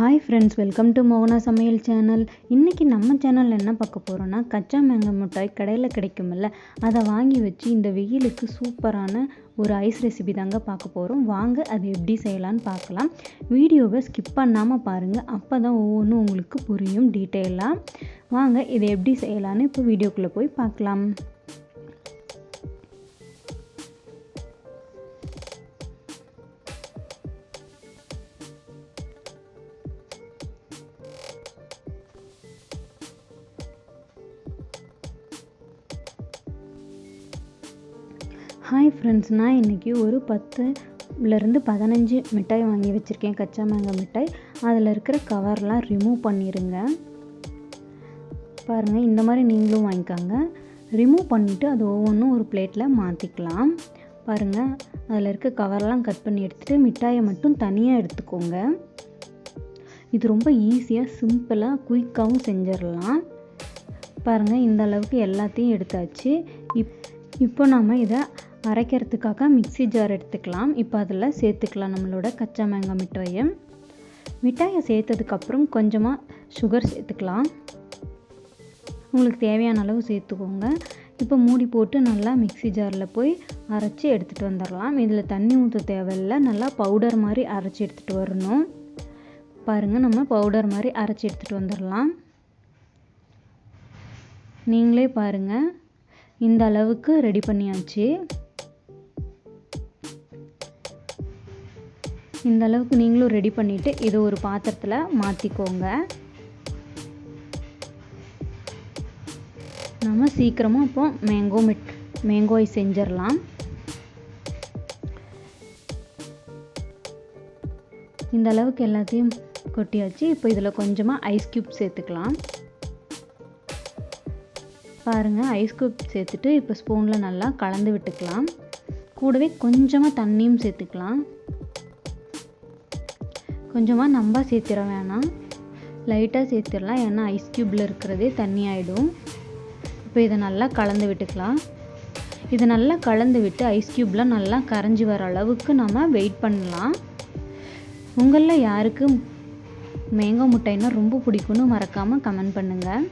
Hi friends welcome to மோகனா சமையல் channel இன்றைக்கி நம்ம சேனலில் என்ன பார்க்க போகிறோன்னா கச்சா மேங்காய் மிட்டாய் கடையில் கிடைக்குமில்ல அதை வாங்கி வச்சு இந்த வெயிலுக்கு சூப்பரான ஒரு ஐஸ் ரெசிபி தாங்க பார்க்க போகிறோம் வாங்க அது எப்படி செய்யலான்னு பார்க்கலாம். வீடியோவை ஸ்கிப் பண்ணாமல் பாருங்கள் அப்போ தான் ஒவ்வொன்றும் உங்களுக்கு புரியும் டீட்டெயிலாக வாங்க இதை எப்படி செய்யலான்னு இப்போ வீடியோக்குள்ளே போய் பார்க்கலாம். ஹாய் ஃப்ரெண்ட்ஸ் நான் இன்றைக்கி ஒரு பத்துலேருந்து பதினஞ்சு மிட்டாய் வாங்கி வச்சுருக்கேன் கச்சா மேங்காய் மிட்டாய். அதில் இருக்கிற கவர்லாம் ரிமூவ் பண்ணிடுங்க பாருங்கள் இந்த மாதிரி நீங்களும் வாங்கிக்காங்க. ரிமூவ் பண்ணிவிட்டு அது ஒவ்வொன்றும் ஒரு பிளேட்டில் மாற்றிக்கலாம் பாருங்கள் அதில் இருக்க கவர்லாம் கட் பண்ணி எடுத்துகிட்டு மிட்டாயை மட்டும் தனியாக எடுத்துக்கோங்க. இது ரொம்ப ஈஸியாக சிம்பிளாக குயிக்காகவும் செஞ்சிடலாம். பாருங்கள் இந்த அளவுக்கு எல்லாத்தையும் எடுத்தாச்சு. இப் இப்போ நம்ம இதை அரைக்கிறதுக்காக மிக்சி ஜார் எடுத்துக்கலாம். இப்போ அதில் சேர்த்துக்கலாம் நம்மளோட கச்சா மேங்காய் மிட்டாயை. மிட்டாயை சேர்த்ததுக்கப்புறம் கொஞ்சமாக சுகர் சேர்த்துக்கலாம். உங்களுக்கு தேவையான அளவு சேர்த்துக்கோங்க. இப்போ மூடி போட்டு நல்லா மிக்சி ஜாரில் போய் அரைச்சி எடுத்துகிட்டு வந்துடலாம். இதில் தண்ணி ஊற்ற தேவையில்லை. நல்லா பவுடர் மாதிரி அரைச்சி எடுத்துகிட்டு வரணும். பாருங்கள் நம்ம பவுடர் மாதிரி அரைச்சி எடுத்துகிட்டு வந்துடலாம். நீங்களே பாருங்கள் இந்த அளவுக்கு ரெடி பண்ணியாச்சு. இந்த அளவுக்கு நீங்களும் ரெடி பண்ணிவிட்டு இதை ஒரு பாத்திரத்தில் மாற்றிக்கோங்க நம்ம சீக்கிரமாக இப்போ மேங்கோ மிட் மேங்கோ செஞ்சிடலாம். இந்த அளவுக்கு எல்லாத்தையும் கொட்டியாச்சு. இப்போ இதில் கொஞ்சமாக ஐஸ் க்யூப் சேர்த்துக்கலாம். பாருங்கள் ஐஸ் க்யூப் சேர்த்துட்டு இப்போ ஸ்பூனில் நல்லா கலந்து விட்டுக்கலாம். கூடவே கொஞ்சமாக தண்ணியும் சேர்த்துக்கலாம். கொஞ்சமாக நம்ம சேர்த்திட வேணாம். லைட்டாக சேர்த்துடலாம் ஏன்னா ஐஸ் க்யூப்பில் இருக்கிறதே தண்ணி ஆகிடும் இப்போ இதை நல்லா கலந்து விட்டுக்கலாம். இதை நல்லா கலந்து விட்டு ஐஸ் க்யூப்லாம் நல்லா கரைஞ்சி வர அளவுக்கு நம்ம வெயிட் பண்ணலாம். உங்களில் யாருக்கு மேங்கோ முட்டைன்னா ரொம்ப பிடிக்கும்னு மறக்காமல் கமெண்ட் பண்ணுங்கள்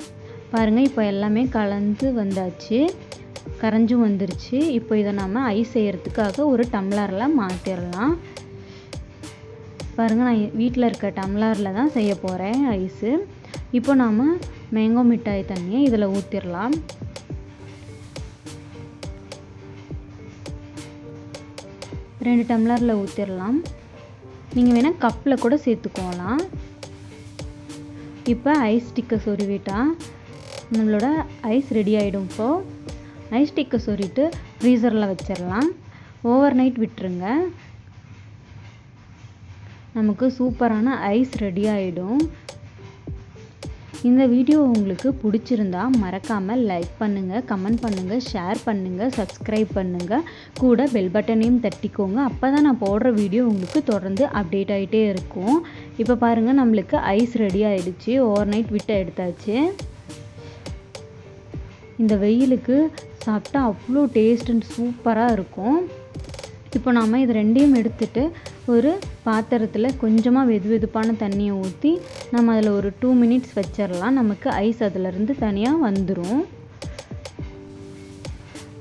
பாருங்கள் இப்போ எல்லாமே கலந்து வந்தாச்சு. கரைஞ்சும் வந்துருச்சு. இப்போ இதை நம்ம ஐஸ் செய்கிறதுக்காக ஒரு டம்ளரில் மாற்றிடலாம் பாருங்கள் நான் வீட்டில் இருக்க டம்ளரில் தான் செய்ய போகிறேன் ஐஸு இப்போ நாம் மேங்கோ மிட்டாய் தண்ணியை இதில் ஊற்றிடலாம் ரெண்டு டம்ளரில் ஊற்றிடலாம் நீங்கள் வேணால் கப்பில் கூட சேர்த்துக்கோலாம். இப்போ ஐஸ் ஸ்டிக்கை சொருவிட்டால் நம்மளோட ஐஸ் ரெடி ஆகிடும் இப்போது ஐஸ் ஸ்டிக்கை சொருவிட்டு ஃப்ரீசரில் வச்சிடலாம் ஓவர் நைட் விட்டுருங்க. நமக்கு சூப்பரான ஐஸ் ரெடி ஆகிடும் இந்த வீடியோ உங்களுக்கு பிடிச்சிருந்தா மறக்காமல் லைக் பண்ணுங்கள் கமெண்ட் பண்ணுங்கள் ஷேர் பண்ணுங்கள் சப்ஸ்கிரைப் பண்ணுங்கள் கூட பெல் பட்டனையும் தட்டிக்கோங்க. அப்போ தான் நான் போடுற வீடியோ உங்களுக்கு தொடர்ந்து அப்டேட் ஆகிட்டே இருக்கும். இப்போ பாருங்கள் நம்மளுக்கு ஐஸ் ரெடி ஆகிடுச்சு ஓவர் நைட் விட்டு எடுத்தாச்சு. இந்த வெயிலுக்கு சாப்பிட்டா அவ்வளோ டேஸ்ட் அண்ட் சூப்பராக இருக்கும். இப்போ நாம் இது ரெண்டையும் எடுத்துகிட்டு ஒரு பாத்திரத்தில் கொஞ்சமாக வெது வெதுப்பான தண்ணியை ஊற்றி நம்ம அதில் ஒரு டூ மினிட்ஸ் வச்சிடலாம் நமக்கு ஐஸ் அதிலருந்து தனியாக வந்துடும்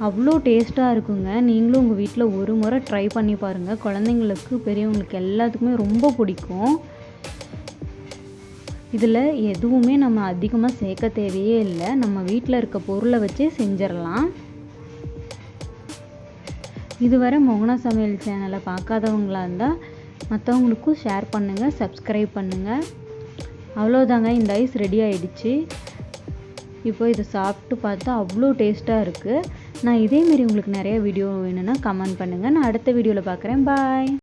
அவ்வளோ டேஸ்ட்டாக இருக்குங்க. நீங்களும் உங்கள் வீட்டில் ஒரு முறை ட்ரை பண்ணி பாருங்கள் குழந்தைங்களுக்கு பெரியவங்களுக்கு எல்லாத்துக்குமே ரொம்ப பிடிக்கும். இதில் எதுவுமே நம்ம அதிகமாக சேர்க்க தேவையே இல்லை. நம்ம வீட்டில் இருக்க பொருளை வச்சே செஞ்சிடலாம் இதுவரை மோகனா சமையல் சேனலை பார்க்காதவங்களாக இருந்தால் மற்றவங்களுக்கும் ஷேர் பண்ணுங்கள் சப்ஸ்கிரைப் பண்ணுங்கள் அவ்வளோதாங்க இந்த ஐஸ் ரெடி ஆகிடுச்சு இப்போ இதை சாப்பிட்டு பார்த்தா அவ்வளோ டேஸ்ட்டாக இருக்குது நான் இதேமாரி உங்களுக்கு நிறைய வீடியோ வேணும்னா கமெண்ட் பண்ணுங்கள் நான் அடுத்த வீடியோவில் பார்க்குறேன். பாய்